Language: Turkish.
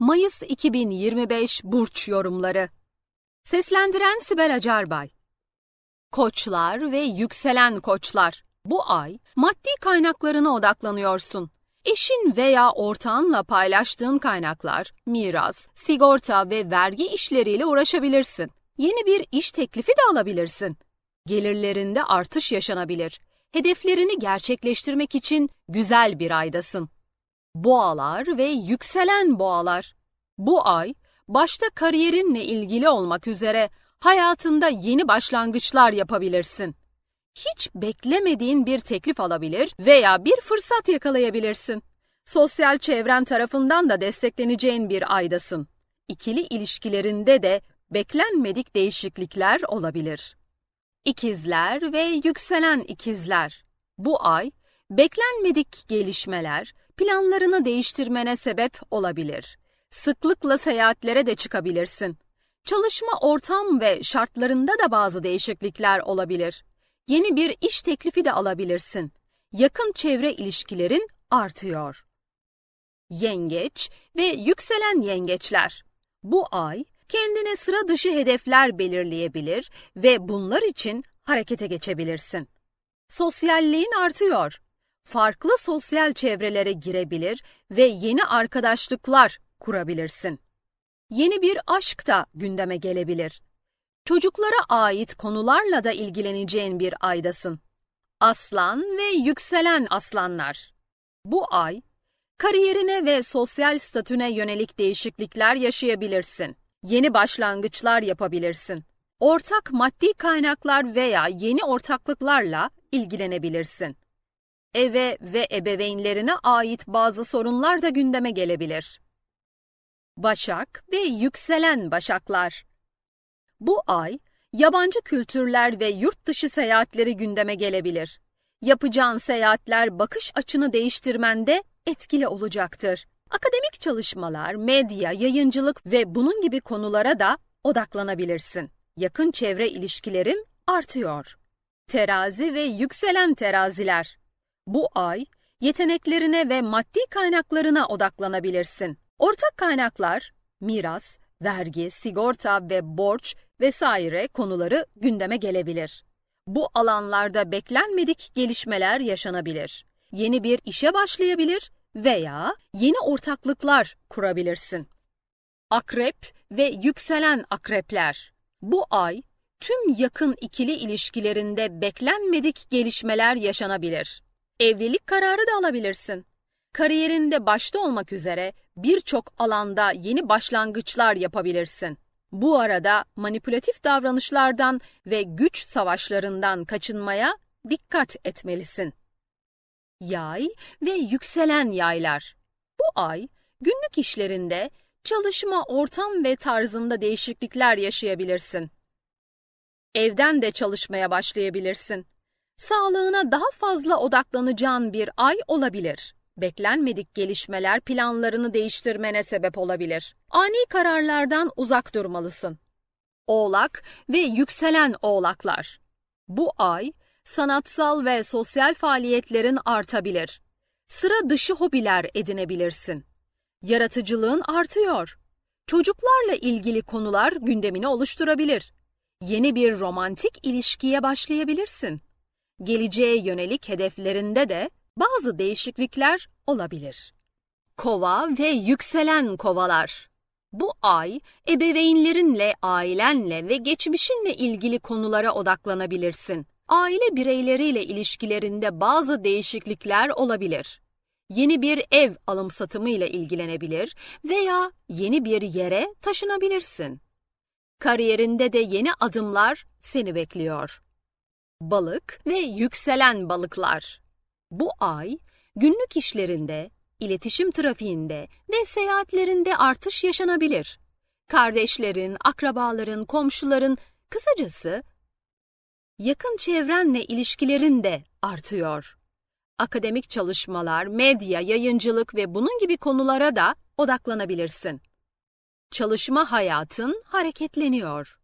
Mayıs 2025 Burç Yorumları Seslendiren Sibel Acarbay Koçlar ve yükselen koçlar Bu ay maddi kaynaklarına odaklanıyorsun. Eşin veya ortağınla paylaştığın kaynaklar, miras, sigorta ve vergi işleriyle uğraşabilirsin. Yeni bir iş teklifi de alabilirsin. Gelirlerinde artış yaşanabilir. Hedeflerini gerçekleştirmek için güzel bir aydasın. Boğalar ve yükselen boğalar. Bu ay başta kariyerinle ilgili olmak üzere hayatında yeni başlangıçlar yapabilirsin. Hiç beklemediğin bir teklif alabilir veya bir fırsat yakalayabilirsin. Sosyal çevren tarafından da destekleneceğin bir aydasın. İkili ilişkilerinde de beklenmedik değişiklikler olabilir. İkizler ve yükselen ikizler. Bu ay beklenmedik gelişmeler planlarını değiştirmene sebep olabilir. Sıklıkla seyahatlere de çıkabilirsin. Çalışma ortam ve şartlarında da bazı değişiklikler olabilir. Yeni bir iş teklifi de alabilirsin. Yakın çevre ilişkilerin artıyor. Yengeç ve yükselen yengeçler. Bu ay kendine sıra dışı hedefler belirleyebilir ve bunlar için harekete geçebilirsin. Sosyalliğin artıyor. Farklı sosyal çevrelere girebilir ve yeni arkadaşlıklar kurabilirsin. Yeni bir aşk da gündeme gelebilir. Çocuklara ait konularla da ilgileneceğin bir aydasın. Aslan ve yükselen aslanlar. Bu ay kariyerine ve sosyal statüne yönelik değişiklikler yaşayabilirsin. Yeni başlangıçlar yapabilirsin. Ortak maddi kaynaklar veya yeni ortaklıklarla ilgilenebilirsin. Eve ve ebeveynlerine ait bazı sorunlar da gündeme gelebilir. Başak ve yükselen başaklar. Bu ay yabancı kültürler ve yurt dışı seyahatleri gündeme gelebilir. Yapacağın seyahatler bakış açını değiştirmende etkili olacaktır. Akademik çalışmalar, medya, yayıncılık ve bunun gibi konulara da odaklanabilirsin. Yakın çevre ilişkilerin artıyor. Terazi ve yükselen teraziler. Bu ay yeteneklerine ve maddi kaynaklarına odaklanabilirsin. Ortak kaynaklar, miras, vergi, sigorta ve borç vesaire konuları gündeme gelebilir. Bu alanlarda beklenmedik gelişmeler yaşanabilir. Yeni bir işe başlayabilir veya yeni ortaklıklar kurabilirsin. Akrep ve yükselen akrepler. Bu ay tüm yakın ikili ilişkilerinde beklenmedik gelişmeler yaşanabilir. Evlilik kararı da alabilirsin. Kariyerinde başta olmak üzere birçok alanda yeni başlangıçlar yapabilirsin. Bu arada manipülatif davranışlardan ve güç savaşlarından kaçınmaya dikkat etmelisin. Yay ve yükselen yaylar. Bu ay günlük işlerinde çalışma ortam ve tarzında değişiklikler yaşayabilirsin. Evden de çalışmaya başlayabilirsin. Sağlığına daha fazla odaklanacağın bir ay olabilir. Beklenmedik gelişmeler planlarını değiştirmene sebep olabilir. Ani kararlardan uzak durmalısın. Oğlak ve yükselen oğlaklar. Bu ay sanatsal ve sosyal faaliyetlerin artabilir. Sıra dışı hobiler edinebilirsin. Yaratıcılığın artıyor. Çocuklarla ilgili konular gündemini oluşturabilir. Yeni bir romantik ilişkiye başlayabilirsin. Geleceğe yönelik hedeflerinde de bazı değişiklikler olabilir. Kova ve yükselen kovalar. Bu ay ebeveynlerinle, ailenle ve geçmişinle ilgili konulara odaklanabilirsin. Aile bireyleriyle ilişkilerinde bazı değişiklikler olabilir. Yeni bir ev alım satımı ile ilgilenebilir veya yeni bir yere taşınabilirsin. Kariyerinde de yeni adımlar seni bekliyor. Balık ve yükselen balıklar. Bu ay günlük işlerinde, iletişim trafiğinde ve seyahatlerinde artış yaşanabilir. Kardeşlerin, akrabaların, komşuların, kısacası yakın çevrenle ilişkilerin de artıyor. Akademik çalışmalar, medya, yayıncılık ve bunun gibi konulara da odaklanabilirsin. Çalışma hayatın hareketleniyor.